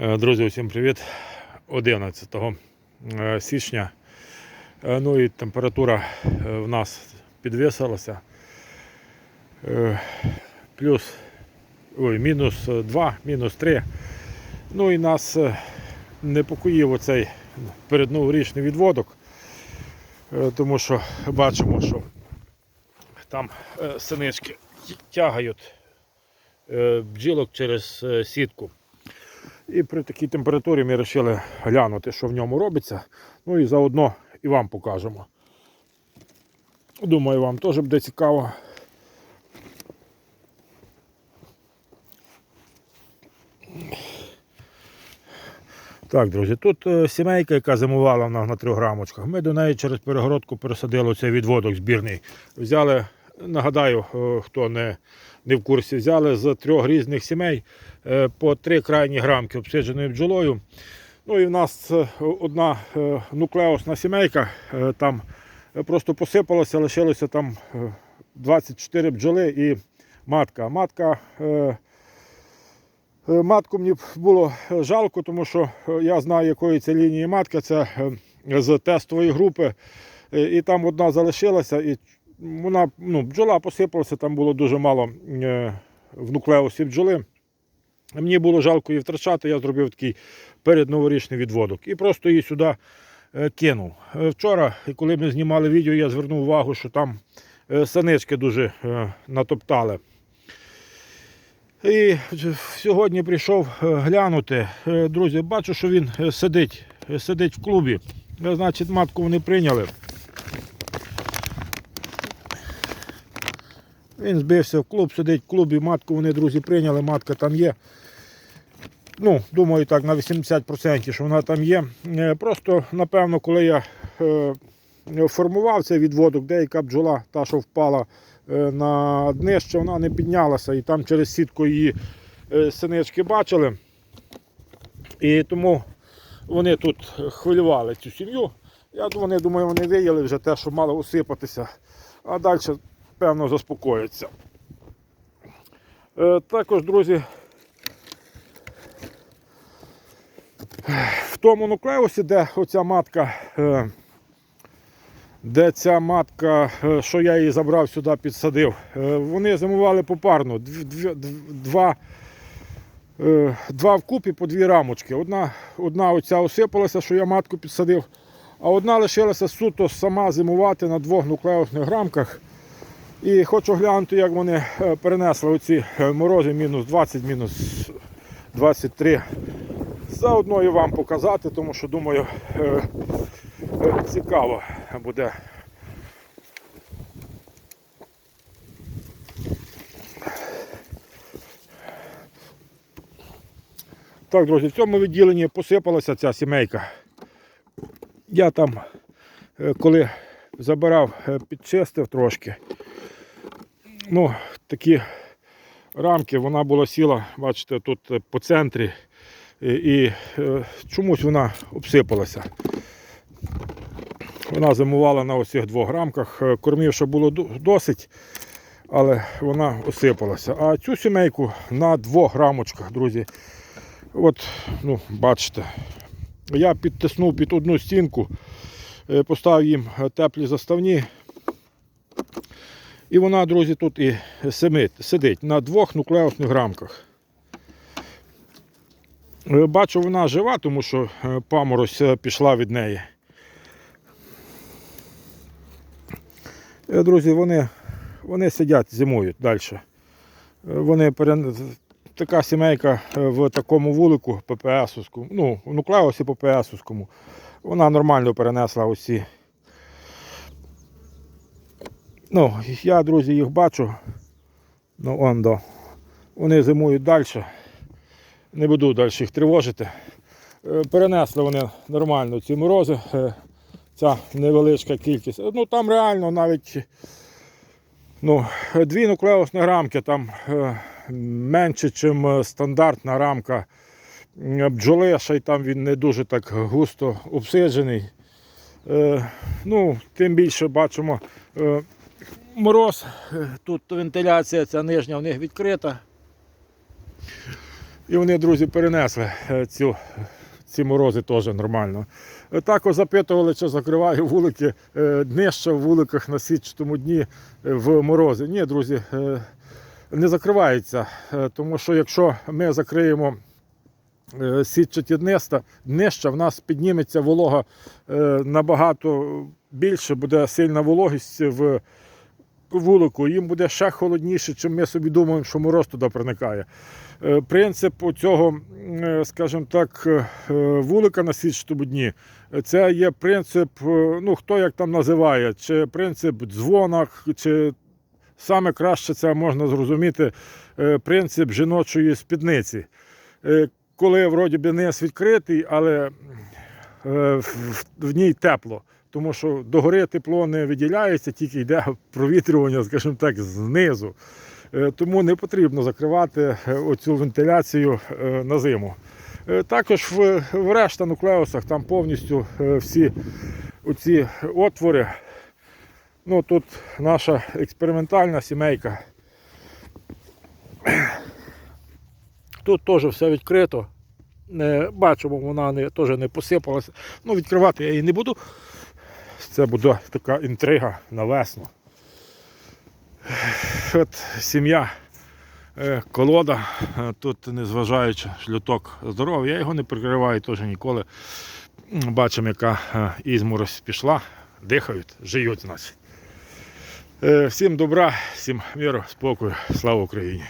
Е, Друзі, усім привіт. 11 е, січня. Е, Ну і температура в нас підвисилася. Плюс ой, мінус 2, мінус 3. Ну і нас непокоїв оцей передноворічний відводок, тому що бачимо, що там синички тягають бджілок через сітку. І при такій температурі ми вирішили глянути, що в ньому робиться. Ну і заодно і вам покажемо. Думаю, вам теж буде цікаво. Так, друзі, тут е, сімейка, яка зимувала в нас на трьох грамочках. Ми до неї через перегородку пересадили цей відводок збірний. Взяли, нагадаю, е, хто не, не в курсі, взяли з трьох різних сімей е, по три крайні грамки обсидженою бджолою. Ну і в нас е, одна нуклеусна сімейка, там просто посипалося, лишилося там е, 24 бджоли і матка. Матка Матку мені було жалко, тому що я знаю, якої це лінії матка. Це з тестової групи. І там одна залишилася, і вона ну, бджола посипалася, там було дуже мало е, в нуклеусі бджоли. Мені було жалко її втрачати, я зробив такий передноворічний відводок і просто її сюди е, кинув. Е, Вчора, коли ми знімали відео, я звернув увагу, що там санички дуже натоптали. І сьогодні прийшов глянути. Друзі, бачу, що він сидить, сидить в клубі. Значить, матку вони прийняли. Він збився в клуб, сидить в клубі, матку вони, друзі, прийняли, матка там є. Ну, думаю, так, на 80%, що вона там є. Е, Просто, напевно, коли я е, формував цей відводок, деяка бджола, та, що впала е, на днище, вона не піднялася і там через сітку її синички бачили. І тому вони тут хвилювали цю сім'ю. Я думаю, вони, виїли вже те, що мало усипатися, а далі, певно, заспокояться. Е, Також, друзі, в тому нуклеусі, де оця матка, е, де ця матка, е, що я її забрав сюди, підсадив, вони зимували попарно. Дв- дв- дв- Два, два вкупі по дві рамочки. Одна, одна оця осипалася, що я матку підсадив, а одна лишилася суто сама зимувати на двох нуклеусних рамках. І хочу глянути, як вони е, перенесли оці е, морози мінус 20, мінус 23 заодно і вам показати, тому що думаю е, цікаво буде. Так, друзі, в цьому відділенні посипалася ця сімейка. Я там, коли забирав, підчистив трошки. Ну, такі рамки, вона була сіла, бачите, тут е, по центрі і, і е, чомусь вона обсипалася. Вона зимувала на оцих двох рамках. Е, Кормів ще було досить, але вона осипалася. А цю сімейку на двох рамочках, друзі. От, ну, бачите, я підтиснув під одну стінку, поставив їм теплі заставні. І вона, друзі, тут і сидить на двох нуклеусних рамках. Е, Бачу, вона жива, тому що е, паморозь е, пішла від неї. Друзі, вони, вони сидять, зимують далі. Вони. Така сімейка в такому вулику ППС, ну, нуклеусі ППС, вона нормально перенесла усі. Ну, я, друзі, їх бачу. Ну, он до. Вони зимують далі. Не буду далі їх тривожити. Е, Перенесли вони нормально ці морози. е, Ця невеличка кількість. Ну там реально навіть ну, дві нуклеусні рамки, там е, менше, ніж стандартна рамка бджоли, ще там він не дуже так густо обсиджений. Ну, Тим більше бачимо мороз. Тут вентиляція ця нижня в них відкрита. І вони, друзі, перенесли е, цю, ці морози теж нормально. Е, Також запитували, чи закриваю вулики е, в вуликах на сітчатому дні в морози. Ні, друзі, не закривається, тому що якщо ми закриємо сітчаті дниста, днища, в нас підніметься волога набагато більше, буде сильна вологість в вулику, їм буде ще холодніше, чим ми собі думаємо, що мороз туди проникає. Е, Принцип цього, е, скажімо так, е, вулика на сітчатому дні, це є принцип, ну хто як там називає, чи принцип дзвонах, чи саме краще це можна зрозуміти принцип жіночої спідниці. Коли вроді би низ відкритий, але в ній тепло. Тому що догори тепло не виділяється, тільки йде провітрювання, скажімо так, знизу. Е, Тому не потрібно закривати е, оцю вентиляцію е, на зиму. Також в, в решта нуклеусах там повністю всі оці отвори. Ну, тут наша експериментальна сімейка. Тут теж все відкрито. Е, Бачимо, вона не, теж не посипалася. Ну, відкривати я її не буду. Це буде така інтрига на весну. От сім'я, е, колода, е, тут незважаючи шлюток здоровий, я його не прикриваю теж ніколи. Бачимо, яка е, ізморозь пішла, дихають, значить. Е, Всім добра, всім миру, спокою, слава Україні!